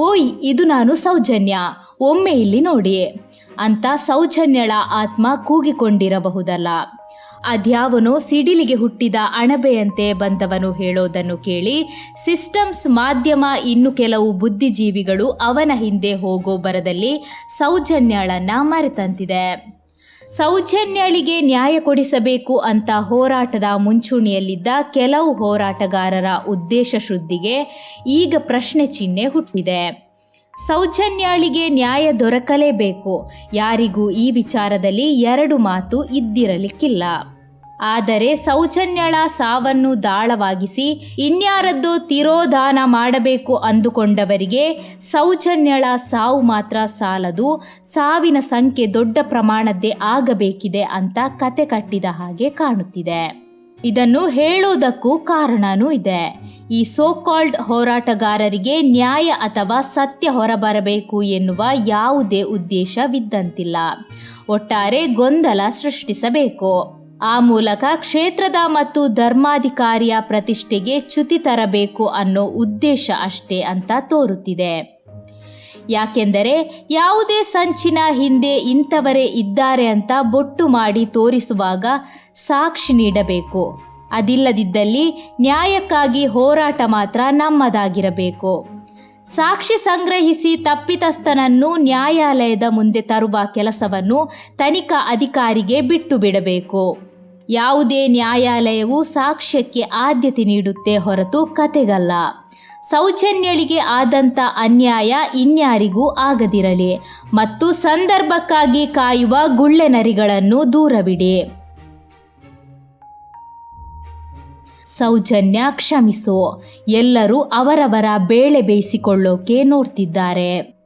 ಓಯ್ ಇದು ನಾನು ಸೌಜನ್ಯ. ಒಮ್ಮೆ ಇಲ್ಲಿ ನೋಡಿ. ಅಂತ ಸೌಜನ್ಯಳ ಆತ್ಮ ಕೂಗಿಕೊಂಡಿರಬಹುದಲ್ಲ. ಅದ್ಯಾವನೋ ಸಿಡಿಲಿಗೆ ಹುಟ್ಟಿದ ಅಣಬೆಯಂತೆ ಬಂದವನು ಹೇಳೋದನ್ನು ಕೇಳಿ ಸಿಸ್ಟಮ್ಸ್ ಮಾಧ್ಯಮ ಇನ್ನು ಕೆಲವು ಬುದ್ಧಿಜೀವಿಗಳು ಅವನ ಹಿಂದೆ ಹೋಗೋ ಬರದಲ್ಲಿ ಸೌಜನ್ಯಳನ್ನ ಮರೆತಂತಿದೆ. ಸೌಜನ್ಯಳಿಗೆ ನ್ಯಾಯ ಕೊಡಿಸಬೇಕು ಅಂತ ಹೋರಾಟದ ಮುಂಚೂಣಿಯಲ್ಲಿದ್ದ ಕೆಲವು ಹೋರಾಟಗಾರರ ಉದ್ದೇಶ ಶುದ್ಧಿಗೆ ಈಗ ಪ್ರಶ್ನೆ ಚಿಹ್ನೆ ಹುಟ್ಟಿದೆ. ಸೌಜನ್ಯಾಳಿಗೆ ನ್ಯಾಯ ದೊರಕಲೇಬೇಕು. ಯಾರಿಗೂ ಈ ವಿಚಾರದಲ್ಲಿ ಎರಡು ಮಾತು ಇದ್ದಿರಲಿಕ್ಕಿಲ್ಲ. ಆದರೆ ಸೌಜನ್ಯಳ ಸಾವನ್ನು ದಾಳವಾಗಿಸಿ ಇನ್ಯಾರದ್ದೋ ತಿರೋಧಾನ ಮಾಡಬೇಕು ಅಂದುಕೊಂಡವರಿಗೆ ಸೌಜನ್ಯಳ ಸಾವು ಮಾತ್ರ ಸಾಲದು, ಸಾವಿನ ಸಂಖ್ಯೆ ದೊಡ್ಡ ಪ್ರಮಾಣದ್ದೇ ಆಗಬೇಕಿದೆ ಅಂತ ಕತೆ ಕಟ್ಟಿದ ಹಾಗೆ ಕಾಣುತ್ತಿದೆ. ಇದನ್ನು ಹೇಳೋದಕ್ಕೂ ಕಾರಣನೂ ಇದೆ. ಈ ಸೋಕಾಲ್ಡ್ ಹೋರಾಟಗಾರರಿಗೆ ನ್ಯಾಯ ಅಥವಾ ಸತ್ಯ ಹೊರಬರಬೇಕು ಎನ್ನುವ ಯಾವುದೇ ಉದ್ದೇಶವಿದ್ದಂತಿಲ್ಲ. ಒಟ್ಟಾರೆ ಗೊಂದಲ ಸೃಷ್ಟಿಸಬೇಕು. ಆ ಮೂಲಕ ಕ್ಷೇತ್ರದ ಮತ್ತು ಧರ್ಮಾಧಿಕಾರಿಯ ಪ್ರತಿಷ್ಠೆಗೆ ಚ್ಯುತಿ ತರಬೇಕು ಅನ್ನೋ ಉದ್ದೇಶ ಅಷ್ಟೇ ಅಂತ ತೋರುತ್ತಿದೆ. ಯಾಕೆಂದರೆ ಯಾವುದೇ ಸಂಚಿನ ಹಿಂದೆ ಇಂಥವರೇ ಇದ್ದಾರೆ ಅಂತ ಬೊಟ್ಟು ಮಾಡಿ ತೋರಿಸುವಾಗ ಸಾಕ್ಷಿ ನೀಡಬೇಕು. ಅದಿಲ್ಲದಿದ್ದಲ್ಲಿ ನ್ಯಾಯಕ್ಕಾಗಿ ಹೋರಾಟ ಮಾತ್ರ ನಮ್ಮದಾಗಿರಬೇಕು. ಸಾಕ್ಷಿ ಸಂಗ್ರಹಿಸಿ ತಪ್ಪಿತಸ್ಥನನ್ನು ನ್ಯಾಯಾಲಯದ ಮುಂದೆ ತರುವ ಕೆಲಸವನ್ನು ತನಿಖಾ ಅಧಿಕಾರಿಗೆ ಬಿಟ್ಟು ಬಿಡಬೇಕು. ಯಾವುದೇ ನ್ಯಾಯಾಲಯವು ಸಾಕ್ಷ್ಯಕ್ಕೆ ಆದ್ಯತೆ ನೀಡುತ್ತೆ ಹೊರತು ಕತೆಗಲ್ಲ. ಸೌಜನ್ಯಳಿಗೆ ಆದಂಥ ಅನ್ಯಾಯ ಇನ್ಯಾರಿಗೂ ಆಗದಿರಲಿ ಮತ್ತು ಸಂದರ್ಭಕ್ಕಾಗಿ ಕಾಯುವ ಗುಳ್ಳೆನರಿಗಳನ್ನು ದೂರವಿಡಿ. ಸೌಜನ್ಯ ಕ್ಷಮಿಸು. ಎಲ್ಲರೂ ಅವರವರ ಬೇಳೆ ಬೇಯಿಸಿಕೊಳ್ಳೋಕೆ ನೋಡ್ತಿದ್ದಾರೆ.